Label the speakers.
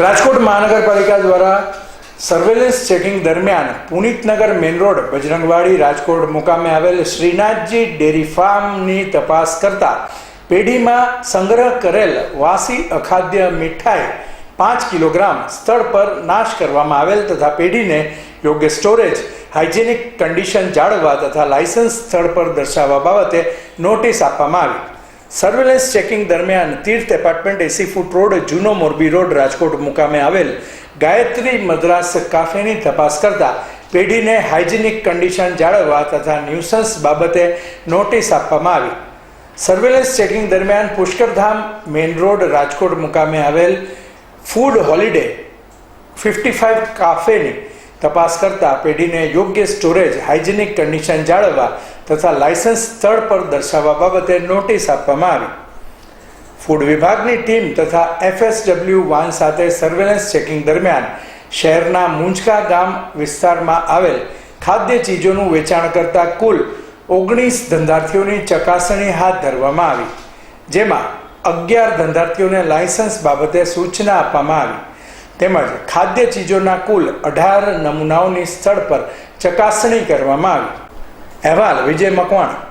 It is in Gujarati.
Speaker 1: રાજકોટ મહાનગરપાલિકા દ્વારા સર્વેલન્સ ચેકિંગ દરમિયાન પુનિતનગર મેઇન રોડ, બજરંગવાડી રાજકોટ મુકામે આવેલ શ્રીનાથજી ડેરી ફાર્મની તપાસ કરતા પેઢીમાં સંગ્રહ કરેલ વાસી અખાદ્ય મીઠાઈ પાંચ કિલોગ્રામ સ્થળ પર નાશ કરવામાં આવેલ તથા પેઢીને યોગ્ય સ્ટોરેજ, હાઇજેનિક કન્ડિશન જાળવવા તથા લાયસન્સ સ્થળ પર દર્શાવવા બાબતે નોટિસ આપવામાં આવી. સર્વેલન્સ ચેકિંગ દરમિયાન તીર્થ એપાર્ટમેન્ટ એસી ફૂટ રોડ, જૂનો મોરબી રોડ, રાજકોટ મુકામે આવેલ ગાયત્રી મદ્રાસ કાફેની તપાસ કરતા પેઢીને હાઇજેનિક કન્ડિશન જાળવવા તથા ન્યુસન્સ બાબતે નોટિસ આપવામાં આવી. સર્વેલન્સ ચેકિંગ દરમિયાન પુષ્કરધામ મેઇન રોડ, રાજકોટ મુકામે આવેલ ફૂડ હોલિડે ફિફ્ટી ફાઇવ કાફેની તપાસ કરતા પેઢીને યોગ્ય સ્ટોરેજ, હાઇજેનિક કન્ડિશન જાળવવા તથા લાયસન્સ સ્થળ પર દર્શાવવા બાબતે નોટિસ આપવામાં આવી. ફૂડ વિભાગની ટીમ તથા એફએસડબલ્યુ વાન સાથે સર્વેલન્સ ચેકિંગ દરમિયાન શહેરના મુંજકા ગામ વિસ્તારમાં આવેલ ખાદ્ય ચીજોનું વેચાણ કરતા કુલ ઓગણીસ ધંધાર્થીઓની ચકાસણી હાથ ધરવામાં આવી, જેમાં અગિયાર ધંધાર્થીઓને લાયસન્સ બાબતે સૂચના આપવામાં આવી. તેમજ ખાદ્ય ચીજોના કુલ અઢાર નમૂનાઓની સ્થળ પર ચકાસણી કરવામાં આવી. અહેવાલ વિજય મકવાણ.